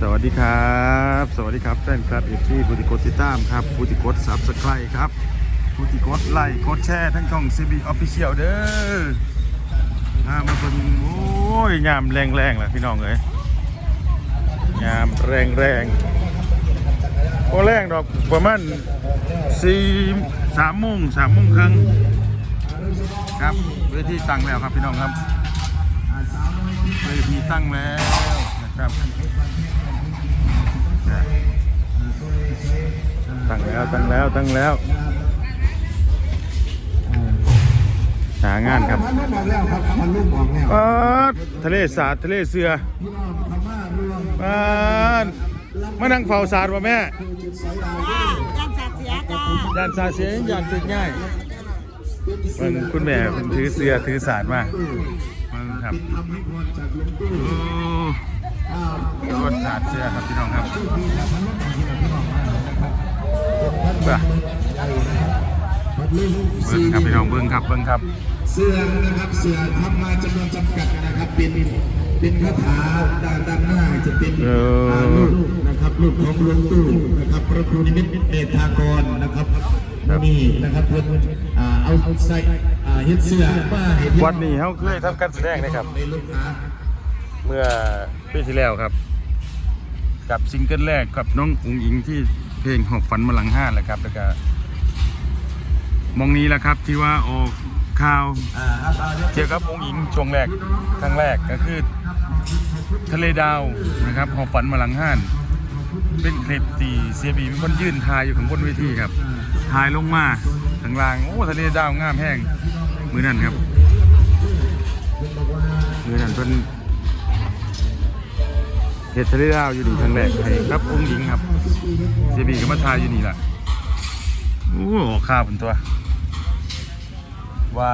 สวัสดีครับ สวัสดีครับแฟนครับเอฟซีผู้ติกดติดตามครับผู้ติกดซับสไครต์ครับผู้ติกดไลค์กดแชร์ทั้งช่อง CB Official เด้อมามาเป็นโอ้ยยามแรงแรงแหละพี่น้องเอ้ยยามแรงแรงโอ้แรงดอกประมาณสี่สามโมงสามโมงครึ่งครับเวทีตั้งแล้วครับพี่น้องครับเวทีตั้งแล้วนะครับ ตั้งแล้วตั้งแล้วตั้งแล้ว หางานครับมันลูกบอกแล้วครับมันลูกบอกแล้วปาดทะเลสาดทะเลเสือพี่น้องพม่ารวมปาดมานั่งเฝ้าสาดวะแม่จุดสายดาวจ้าย่านสาเสียจ้ายานสาดเสียยานจุดง่ายมันคุณแม่คุณถือเสือถือสาดมามันครับทำให้พรจากหลวงปู่โอ้อ้าวรถสาดเสือครับพี่น้องครับ เราพี่น้องมานะครับเบ้อมันลูกเบิ้งครับพี่น้องเบิ้งครับเบิ้งครับ เสื้อนะครับเสื้อทำมาจำนวนจำกัดนะครับเป็นเป็นคาถาด้านด้านหน้าจะเป็นเออรูปนะครับรูปของหลวงปู่นะครับพระครูนิมิตเมธากรนะครับนี่นะครับเพื่อนอ่าเอาใส่อ่าเฮ็ดเสื้อมาให้พี่วันนี้เขาเคยทำการแสดงนะครับในลูกค้าเมื่อปีที่แล้วครับ กับซิงเกิลแรกกับน้องอุ๋งอิงที่ เพลงหอบฝันมาหลังห้านแหละครับแล้วก็มองนี้แหละครับที่ว่าออกข่าวอ่าครับเอาเดี๋ยวเกี่ยวกับอุ๋งอิงช่วงแรกครั้งแรกก็คือ ทะเลดาวนะครับหอบฝันมาหลังห้านเป็นคลิปที่เสียบีเป็นคนยื่นถ่ายอยู่ข้างบนเวทีครับถ่ายลงมาข้างล่างโอ้ทะเลดาวงามแห้งมือนั่นครับมือนั่นเป็น เห็ดทะเลดาวอยู่นี่ครั้งแรกให้ครับองค์หญิงครับเซบีก็มาทายอยู่นี่แหละโอ้ข้าวเป็นตัว ว่า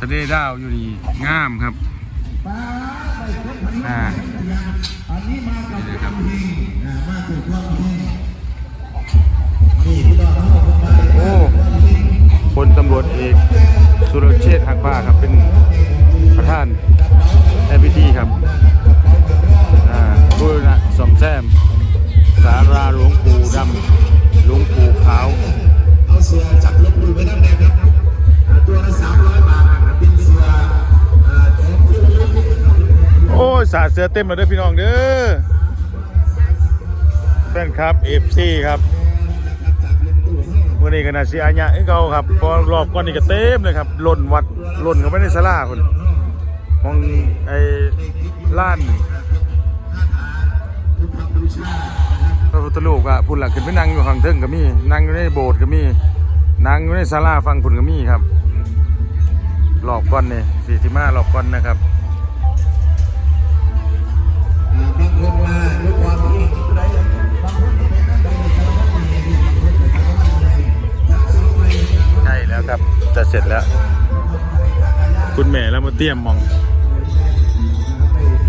ทะเลดาวอยู่นี่งามครับอ่าอันนี้มากับครับอ่ามากความเฮงนี่พี่น้องทั้งหมดมาโอ้พลตำรวจเอกสุรเชษฐ์หักผ้าครับเป็นประธานในพิธีครับ สาดเสือเต็มเลยเด้อพี่น้องเด้อแฟนครับเอฟซีครับวันนี้ก็น่าสีอาญะให้เขาครับพอรอบก่อนนี่ก็เต็มเลยครับหล่นวัดหล่นเขาไปในศาลาคนมองไอ้ล้านพระพุทธรูปอะพุ่นหลักขึ้นไปนั่งอยู่ข้างเทิงก็มีนั่งอยู่ในโบสถ์ก็มีนั่งอยู่ในศาลาฟังพุ่นก็มีครับรอบก่อนนี่สี่สิบห้ารอบก่อนนะครับ อ่าบางคนมาด้วยความที่ไรบางคนก็เป็นนั่นเลยแต่ว่าไม่เห็นบางคนก็ทำอะไรจับสองไปใช่แล้วครับ จะเสร็จแล้ว คุณแม่แล้วมาเตรียมมอง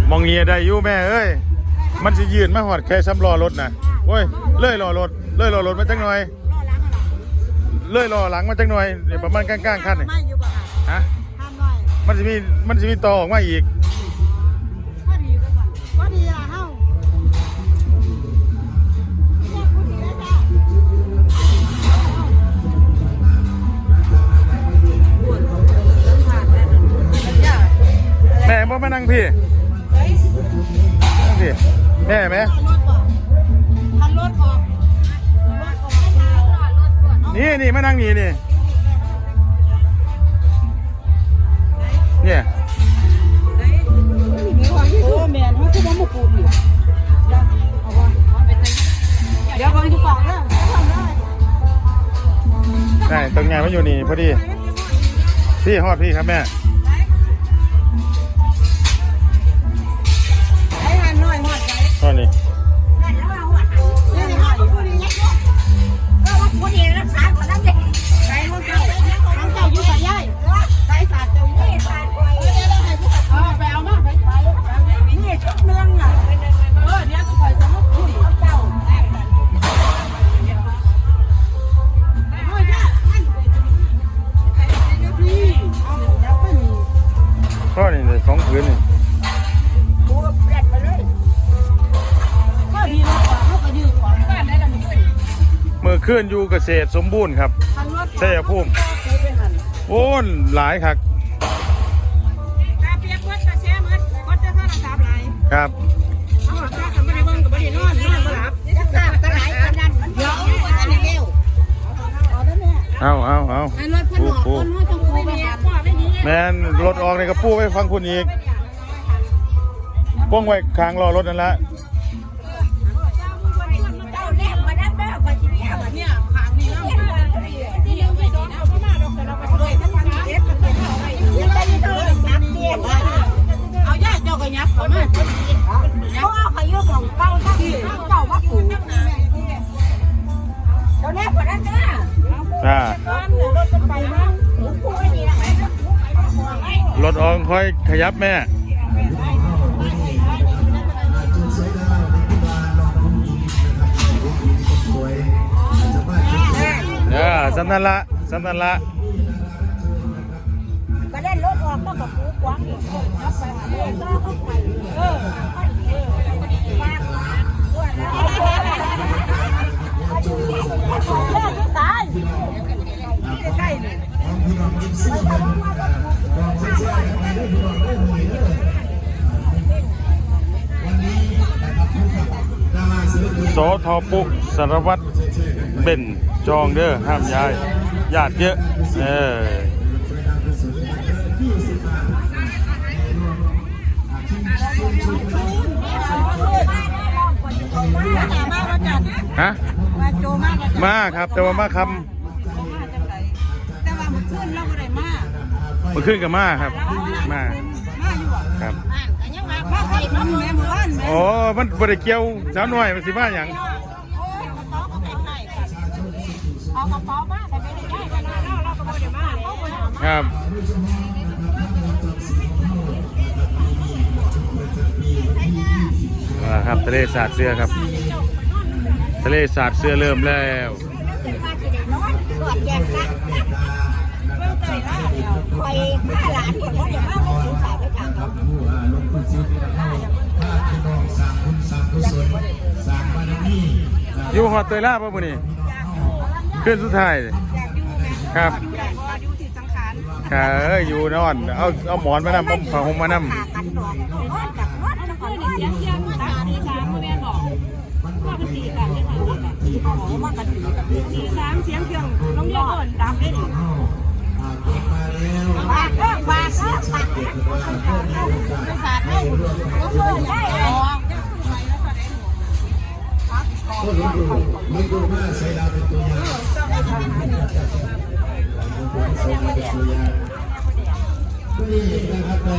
มองเงียได้อยู่แม่เอ้ย มันสิยืนมาหอดแค่ซ้ำรอรถนะโอ้ย เลื่อยรอรถ เลื่อยรอรถมาจังหน่อยรอล้างอะไรเลื่อยรอหลังมาจังหน่อยเดี๋ยวประมาณกลางๆขั้นนี่ไม่อยู่ป่ะฮะห้ามหน่อยมันจะมี มันจะมีต่อออกมาอีกก็ พี่พี่แม่ไหมนคันรถออกรถออกให้ทางรถก่อนนี่นี่มานั่งนี่นี่เนี่ยโอ้แมนเขาคือว่ามุกูดิเอาวะเดี๋ยวเขาจะฝากเด้อทำได้ใช่ตรงไงมาอยู่นี่พอดี พี่ฮอดพี่ครับแม่ อ คืนอยู่เกษตรสมบูรณ์ครับคันรถชัยภูมิโอ้นหลายคักตาเปียกวัดตาแช่มัดวัดจะโทรศัพท์ไหลครับเอาหัวจ้ากันไม่ได้เบิ่งกับไม่ได้นอนนอนบ่หลับจะทราบตะไหลปานนั้นเดี๋ยวเอาไว้จะได้เร็วเอาได้แม่เอาเอาเอาไอ้รถเพิ่นออกคนว่าต้องคุยกันพ่อไม่ดีแมนรถออกในกระปู้ไปฟังคุณอีกป้องไว้ค้างรอรถนั่นละ รถออกค่อยขยับแม่จุดสวยดาวในที่บ้านน้องผู้หญิงนะครับผู้หญิงคนสวยจะสวยเออสำนันละสำนันละก็เล่นรถออกก็กับปูกวางอีกคนนับไปเรื่อยก็เข้าไปเออเออ ทอปุสารวัตรเบ่นจองเด้อห้ามย้ายญาติเยอะเออฮะมาโจมากมาครับแต่ว่ามาคแต่ว่ามันขึ้นแล้วก็ได้มากำมาขึ้นกับมาครับมามาอยู่อะครับอันยังมามาใครมาแม่หมู่บ้านแม่โอ้มันบริเกี่ยวสาวน้อยมันสิบ้าอย่าง ครับครับทะเลสาดเสื้อครับ ทะเลสาดเสื้อเริ่มแล้วอยู่หอดเตยล่าป่ะบุนี่าพี่น้องสร้างบุญสร้างกุศลสร้างบารมีนะอยู่หอดเตยล่าป่ะมื้อนี้ขึ้นสุดท้ายอยากอยู่ไหมครับอยู่ไหนพออยู่ที่สังขารค่ะเอ้ยอยู่นอน เอาเอาหมอนมานำเอาผ้าห่มมานำ ขากันดอกนอนกับนอนนครเสียงเสียงตาดีสามแม่บอกว่ากันตีกันยังไงอ๋อว่ากันตีกันตีสามเสียงเครื่องน้องเรียกก่อนดับได้ดิอ่าเก็บมาแล้วบาดก็บาดก็บาดไม่สาดได้ก็เพิ่มได้อ๋อก็หลวงปู่หลวงปู่มาใส่ดาวเป็นตัวอย่างหลวงปู่ใส่ดาวเป็นตัวอย่างวั นนี้นะครับได้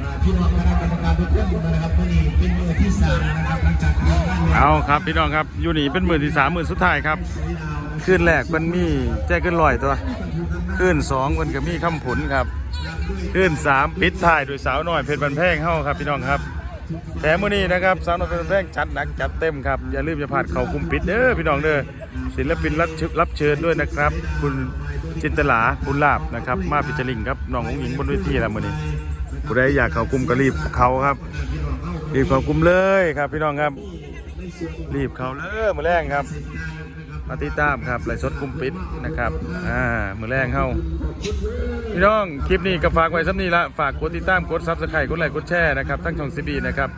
อ่าพี่น้องคณะกรรมการทุกท่านนะครับวันนี้เป็นมือที่สามนะครับหลังจากทำงานแล้เอาครับพี่น้องครับอยู่นี่เป็นหมื่นที่สามหมื่นสุดท้ายครับคืนแรกมันมีแจ้ขึ้นลอยตัวคืนสองมันก็มีคำผลครับคืนสามปิดท้ายโดยสาวน้อยเพชรบันแพงเฮ้าครับพี่น้องครับแถมมือนี้นะครับสาวน้อยเพชรบันแพงจัดหนักจัดเต็มครับอย่าลืมอย่าพลาดเขาคุมปิดเด้อพี่น้องเด้อ ศิลปินรับเชิญรับเชิญด้วยนะครับ คุณจินตลาคุณลาบนะครับ มาฟิชเชอริงครับน้ององหญิงบนเวทีแล้วมื้อนี้ผู้ใดอยากเขาคุมก็รีบเขาครับรีบเขาคุมเลยครับพี่น้องครับ รีบเขาเลยมือแรงครับมาติดตามครับไลฟ์สดกลุ่มปิดนะครับอ่ามือแรงเข้าพี่น้องคลิปนี้ก็ฝากไว้สำนี้ละฝากกดติดตามกดซับสไครต์กดไลค์กดแชร์นะครับทั้งช่องซีบีนะครับ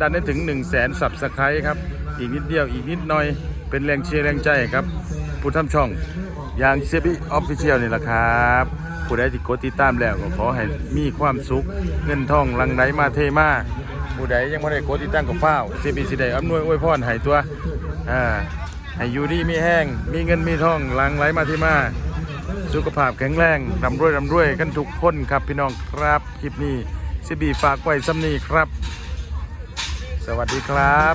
ดันได้ถึง 1 0 0 0 0แสนซับสไครต์ครับอีกนิดเดียวอีกนิดหน่อย เป็นแรงเชียร์แรงใจครับ ผู้ทำช่องอย่างซีบีออฟฟิเชียลนี่แหละครับ ผู้ใดที่กดติดตามแล้วก็ขอให้มีความสุข เงินทองลังไหลมาเทมากผู้ใดยังไม่ได้กดติดตามกับฟ้าวซีบีสิได้อำนวยอวยพรให้ตัวอ่าให้อยู่ดีมีแห้ง มีเงินมีทองลังไหลมาเทมาสุขภาพแข็งแรงร่ำรวยร่ำรวยกันทุกคนครับพี่น้องครับคลิปนี้เซบีฝากไว้ซ้ำนี้ครับ สวัสดีครับ